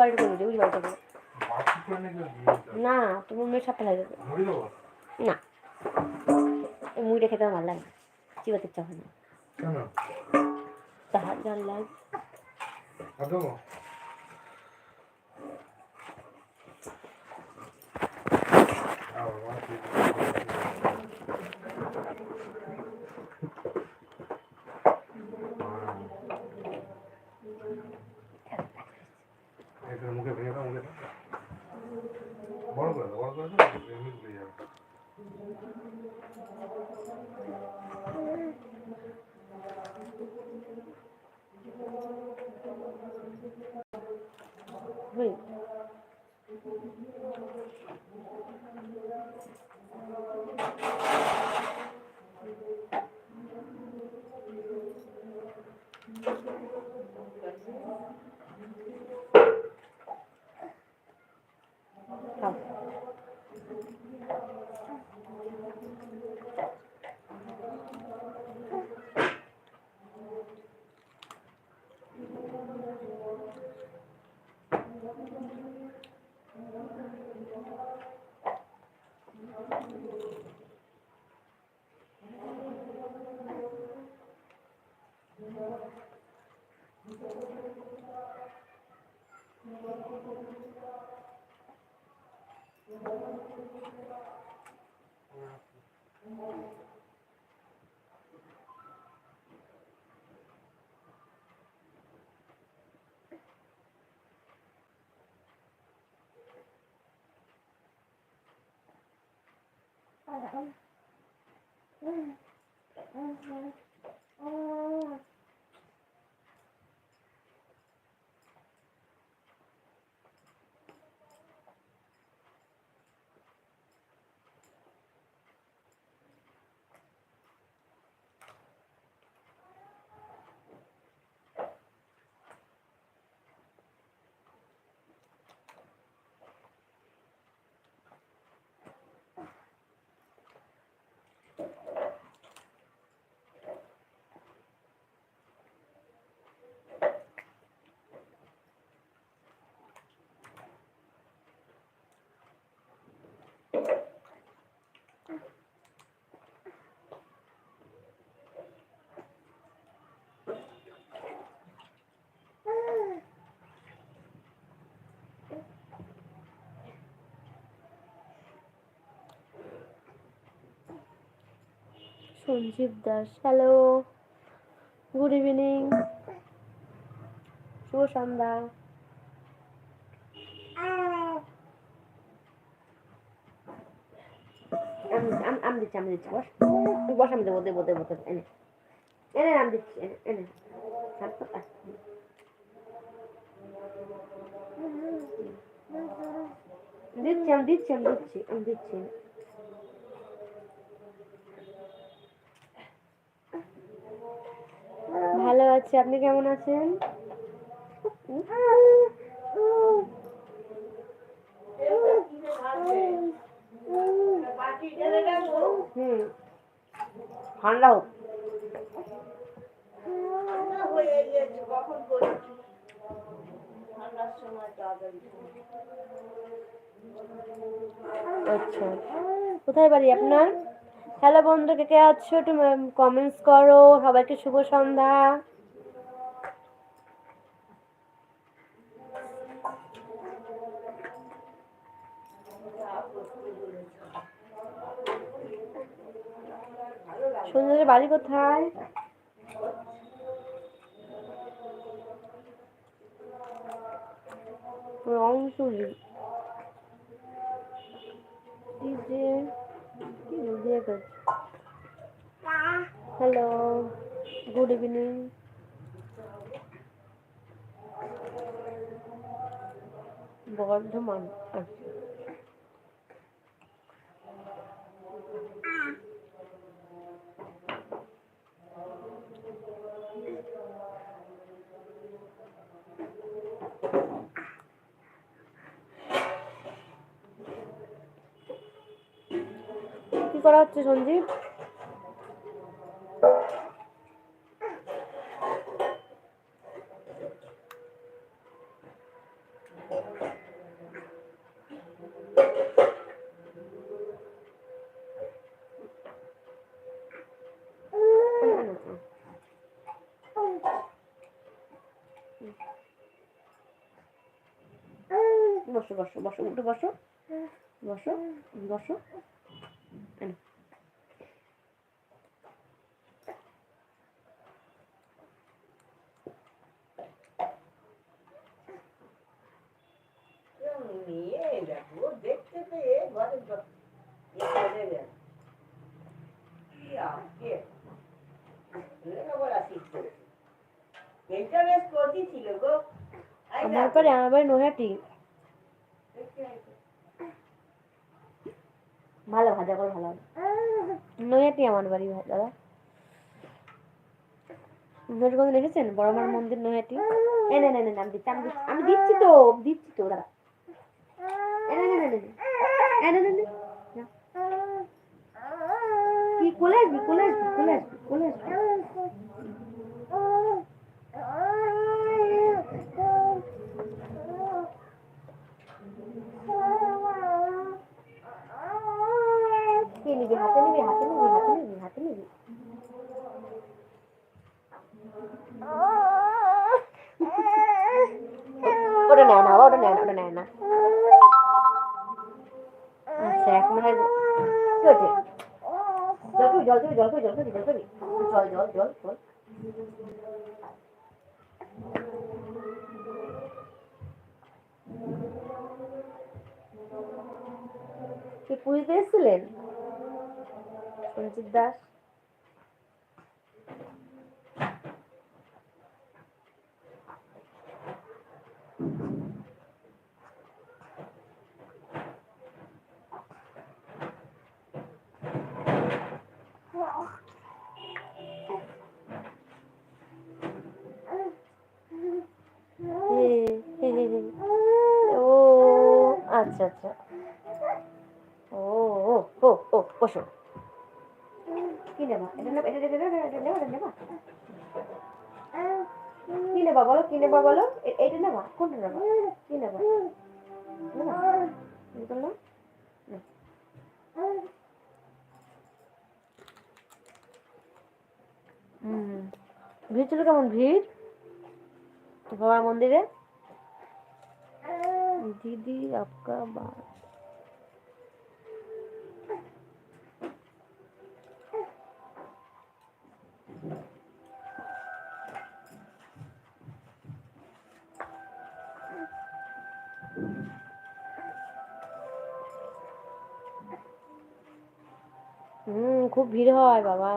বাড়িটা করে দিই বাড়িতে করে না তোমার মেয়ের সাপটা লাগে না। এই মুড়িটা খেতে আমার ভালো লাগে চিবাতে ইচ্ছা হয় না। তাহার জল লাগে আর দেবো আর বাসি এখানে মুখে ভেঙে দাও, মুখে বড় করে দাও, বড় করে দাও এমনি ভুলে যাবে। হুম Oh, Sanjeev Das. Hello good evening শুভ সন্ধ্যা। আমি দিচ্ছি আমি দিচ্ছি, বস। তুই বস, আমি দেবো দেবো দেবো এনে। এনে, আমি দিচ্ছি, এনে। দিচ্ছি, আমি দিচ্ছি আমি দিচ্ছি আমি দিচ্ছি ভালো আছি। আপনি কেমন আছেন? ঠান্ডা হোক। আচ্ছা। কোথায় বাড়ি আপনার? হ্যালো বন্ধু, কে কে আছো? একটু কমেন্টস করো। সবাইকে শুভ সন্ধ্যা। সুন্দরের বাড়ি কোথায়? বুঝিয়ে হ্যালো গুড ইভিনিং বর্ধমান আচ্ছা কি করা হচ্ছে সঞ্জীব? বসো বসো বসো উঠে বসো। বসো বসো এনো। নিয়ে দেখো এ আমার বাড়ি আমার বাড়ি ভালো, ভাজা ভালো নৈহাটি আমার বাড়ি, দাদা। দেখেছেন বড় মার মন্দির নৈহাটি। এই না আমি দিচ্ছি আমি দিচ্ছি তো দিচ্ছি তো, দাদা। না এই না না না না। কি কোলে আসবি কোলে আসবি কোলে আসবি কোলে আসবি কি নিবি হাতে আচ্ছা এক মিনিট কি হচ্ছে জল খাবি জল খাবি জল খাবি জল খাবি জল জল জল জল কি পুরীতে এসেছিলেন? সঞ্জিত দাস। ও আচ্ছা আচ্ছা। ও ও ও ও, বসো। কি নেবা? এটা নেবা এটা নেবা এটা নেবা এটা নেবা। কি নেবা বলো, কি নেবা বলো? এ- এইটা নেবা, কোনটা নেবা? কি নেবা? এটা। হুম। ভিড় ছিল কেমন ভিড়? বাবার মন্দিরে? দিদি আপকা বা হুম খুব ভিড় হয় বাবা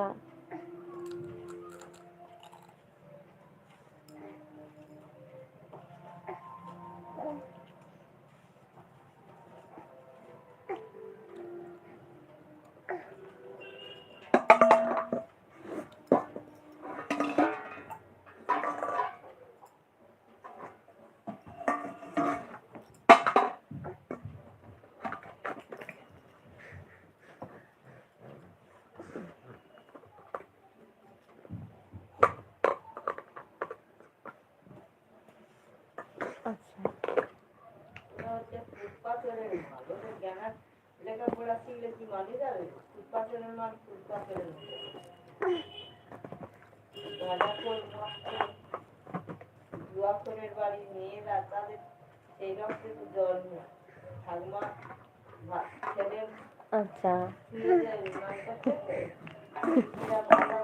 জুয়াখরের বাড়ির মেয়েরা তাদের সেই রক্তে তো জন্ম ঠাকুমা ভা- ছেলের আচ্ছা মেয়েদের নামটা থেকে এরা বাবা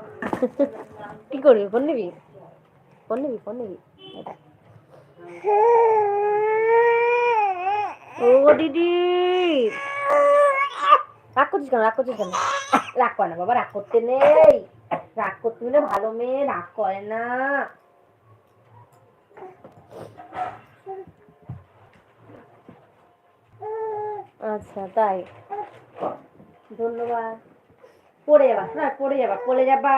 ছেলের নাম কি করবি ফোন নিবি ফোন নিবি ফোন নিবি এটা। ও দিদি। রাগ করছিস কেন? রাগ করছিস কেন? রাগ করে না বাবা রাগ করতে নেই। রাগ করতে হলে ভালো মেয়ে রাগ করে না। আচ্ছা তাই। ধন্যবাদ। পড়ে যাবা শোনা পড়ে যাবা পড়ে যাবা।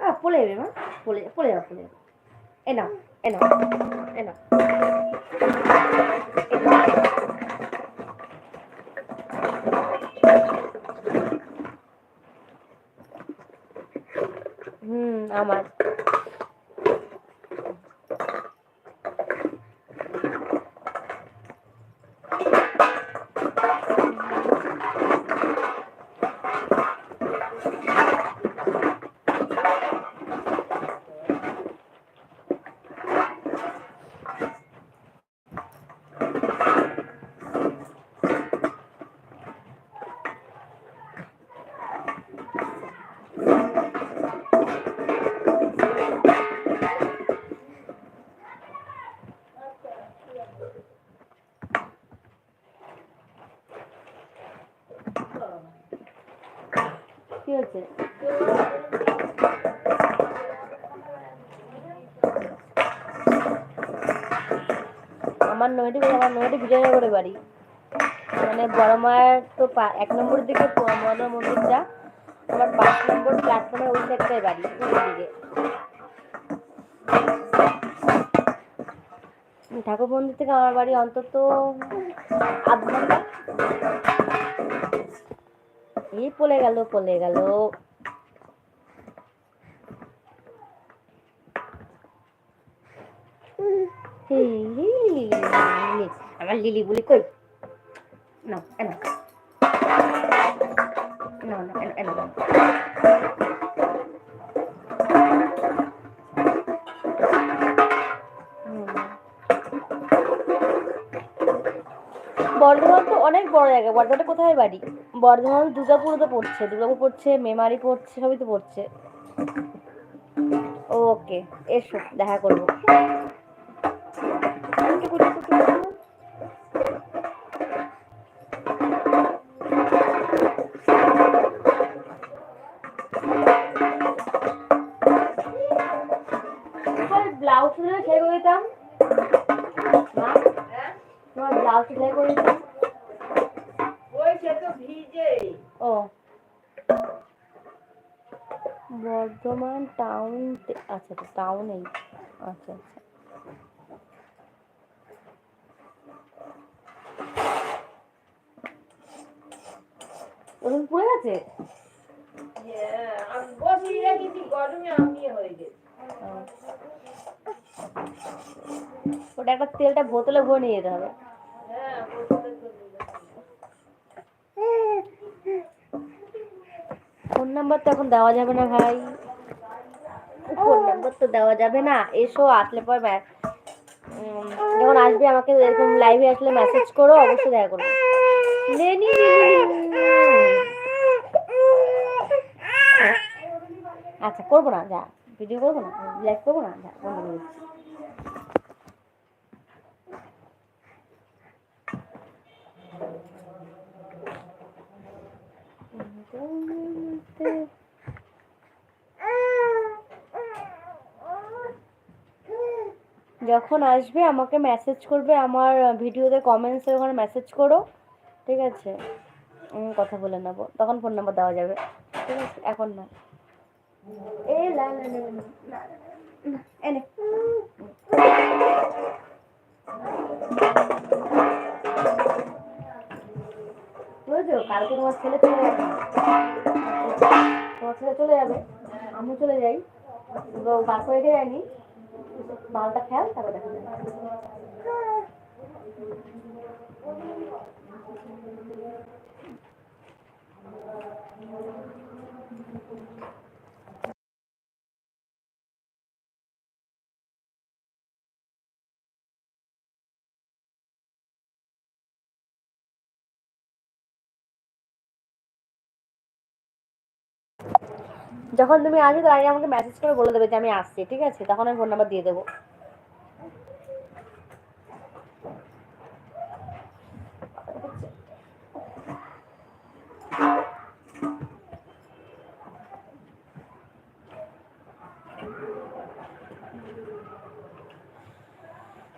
আহ, পড়ে যাবে মা পড়ে পড়ে যাবা পড়ে যাবা। এ নাও এ নাও এ নাও হুম আমার। হয়েছে? আমার নয়টি আমার নয়টি বিজয়নগরে বাড়ি। মানে বড় মায়ের তো এক নম্বরের দিকে মহাদেব মন্দিরটা, আমার পাঁচ নম্বর প্ল্যাটফর্মের ওই সাইডটাই বাড়ি দিকে। ঠাকুর মন্দির থেকে আমার বাড়ি অন্তত আধ ঘণ্টা। এই পলে গেল পলে গেল। আমার লিলি বলি কই? না বর্ধমান তো অনেক বড় জায়গা। বর্ধমানে কোথায় বাড়ি? বর্ধমান দুর্গাপুর তো পড়ছে, দুর্গাপুর পড়ছে, মেমারি পড়ছে, সবই তো পড়ছে। ওকে, এসো, দেখা করব। ব্লাউজ তোমার ব্লাউজ সেলাই করে দিতাম। ও। বর্ধমান টাউন আচ্ছা টাউনেই আচ্ছা আচ্ছা। ওরকম পড়ে গেছে। ওটা একটা তেলটা বোতলে ভরে নিয়ে যেতে হবে হ্যাঁ বোতলে চলে যাবে। ফোন নাম্বার তো এখন দেওয়া যাবে না ভাই। ফোন নাম্বার তো দেওয়া যাবে না। এসো, আসলে পর যখন আসবে আমাকে এরকম লাইভে আসলে মেসেজ করো, অবশ্যই দেখা করব। আচ্ছা করব না, যা। ভিডিও করব না লাইভ করব না? যা, বন্ধ যখন আসবে আমাকে মেসেজ করবে আমার ভিডিওতে কমেন্টসে ওখানে মেসেজ করো ঠিক আছে? কথা বলে নেব তখন ফোন নাম্বার দেওয়া যাবে ঠিক আছে? এখন না। এ লা লা লা লা, না, না, না, এনে। বুঝেছ কালকে তোমার ছেলে চলে যাবে। তোমার ছেলে চলে যাবে, আমিও চলে যাই। বার করে রেখে যায়নি। মালটা খেয়াল তারপর দেখা যাবে। যখন তুমি আসবে তার আগে আমাকে মেসেজ করে বলে দেবে যে আমি আসছি, ঠিক আছে? তখন আমি ফোন নাম্বার দিয়ে দেবো।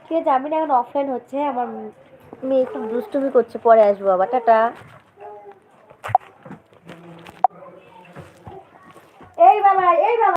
ঠিক আছে আমি না এখন অফলাইন হচ্ছে, আমার মেয়ে একটু দুষ্টুমি করছে, পরে আসব আবার। টাটা। এই